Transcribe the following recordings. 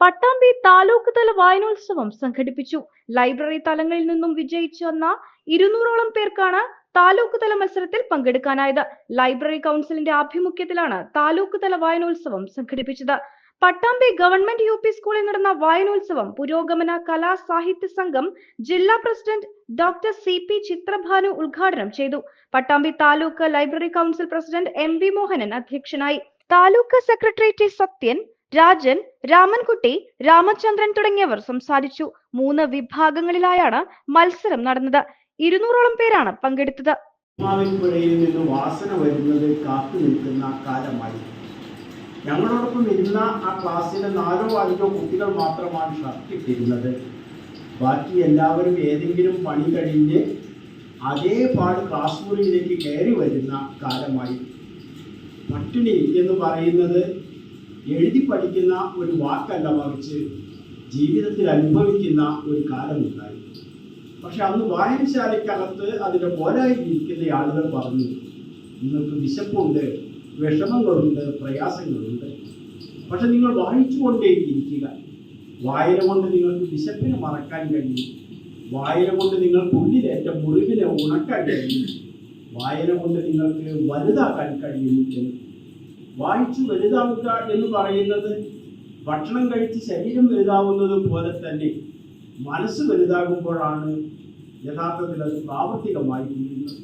പട്ടാമ്പി താലൂക്ക് തല വായനോത്സവം സംഘടിപ്പിച്ചു. ലൈബ്രറി തലങ്ങളിൽ നിന്നും വിജയിച്ചു വന്ന ഇരുന്നൂറോളം പേർക്കാണ് താലൂക്ക് തല മത്സരത്തിൽ പങ്കെടുക്കാനായത്. ലൈബ്രറി കൗൺസിലിന്റെ ആഭിമുഖ്യത്തിലാണ് താലൂക്ക് തല വായനോത്സവം സംഘടിപ്പിച്ചത്. പട്ടാമ്പി ഗവൺമെന്റ് യു പി സ്കൂളിൽ നടന്ന വായനോത്സവം പുരോഗമന കലാ സാഹിത്യ സംഘം ജില്ലാ president doctor C P Chithrabhanu ഉദ്ഘാടനം ചെയ്തു. Pattambi taluk library council president M V Mohanan അധ്യക്ഷനായി. താലൂക്ക് സെക്രട്ടറി ടി സത്യൻ രാജൻ രാമൻകുട്ടി രാമചന്ദ്രൻ തുടങ്ങിയവർ സംസാരിച്ചു. മൂന്ന് വിഭാഗങ്ങളിലായാണ് മത്സരം നടന്നത്. ഇരുന്നൂറോളം പേരാണ് പങ്കെടുത്തത്. വാസന വരുന്നത് കാത്തു നിൽക്കുന്ന കാലമായി. ഞങ്ങളോടൊപ്പം ഇരുന്ന ആ ക്ലാസ്സിലെ നാലോ അഞ്ചോ കുട്ടികൾ മാത്രമാണ് ഷർട്ടിട്ടിരുന്നത്. ബാക്കി എല്ലാവരും ഏതെങ്കിലും പണി കഴിഞ്ഞ് അതേപാട് ക്ലാസ് മുറിയിലേക്ക് കയറി വരുന്ന കാലമായി. പട്ടിണി എന്ന് പറയുന്നത് എഴുതി പഠിക്കുന്ന ഒരു വാക്കല്ല മറിച്ച് ജീവിതത്തിൽ അനുഭവിക്കുന്ന ഒരു കാലമുണ്ടായി. പക്ഷെ അന്ന് വായനശാലയ്ക്കകത്ത് അതിന്റെ പോരായി ഇരിക്കുന്ന ആളുകൾ പറഞ്ഞു നിങ്ങൾക്ക് വിശപ്പുണ്ട് വിഷമങ്ങളുണ്ട് പ്രയാസങ്ങളുണ്ട്. പക്ഷെ നിങ്ങൾ വായിച്ചുകൊണ്ടേയിരിക്കുക. വായന കൊണ്ട് നിങ്ങൾക്ക് വിശപ്പിനെ മറക്കാൻ കഴിയും. വായന കൊണ്ട് നിങ്ങൾക്ക് ഉള്ളിലേറ്റ മുറിവിനെ ഉണക്കാൻ കഴിയും. വായന കൊണ്ട് നിങ്ങൾക്ക് വലുതാക്കാൻ കഴിയും എന്ന് വായിച്ചു വലുതാവുക എന്ന് പറയുന്നത് ഭക്ഷണം കഴിച്ച് ശരീരം വലുതാവുന്നത് പോലെ തന്നെ മനസ്സ് വലുതാകുമ്പോഴാണ് യഥാർത്ഥത്തിൽ അത് പ്രാവർത്തികമായി തീരുന്നത്.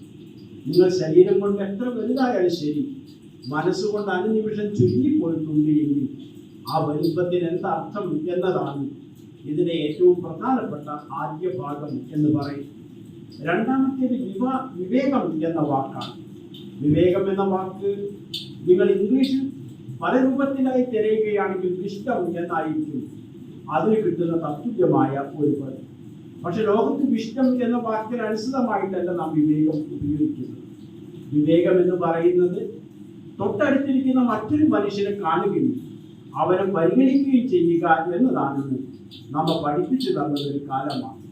നിങ്ങൾ ശരീരം കൊണ്ട് എത്ര വലുതായാലും ശരി മനസ്സുകൊണ്ട് അനുനിമിഷം ചുരുങ്ങിപ്പോയിട്ടുണ്ട് എങ്കിൽ ആ വലുപ്പത്തിന് എന്തർത്ഥം എന്നതാണ് ഇതിലെ ഏറ്റവും പ്രധാനപ്പെട്ട ആദ്യ ഭാഗം എന്ന് പറയും രണ്ടാമത്തേത് വിവ വിവേകം എന്ന വാക്കാണ്. വിവേകം എന്ന വാക്ക് നിങ്ങൾ ഇംഗ്ലീഷിൽ പല രൂപത്തിലായി തിരയുകയാണെങ്കിൽ വിഷ്ടം എന്നായിരിക്കും. അതിന് കിട്ടുന്ന തത്തുല്യമായ ഒരു പദം. പക്ഷെ ലോകത്ത് വിഷ്ടം എന്ന വാക്കിന് അനുസൃതമായിട്ടല്ല നാം വിവേകം ഉപയോഗിക്കുന്നത്. വിവേകം എന്ന് പറയുന്നത് തൊട്ടടുത്തിരിക്കുന്ന മറ്റൊരു മനുഷ്യനെ കാണുകയും അവരെ പരിഗണിക്കുകയും ചെയ്യുക എന്നതാണ് നമ്മൾ പഠിപ്പിച്ചു തന്നത് ഒരു കാലമാണ്.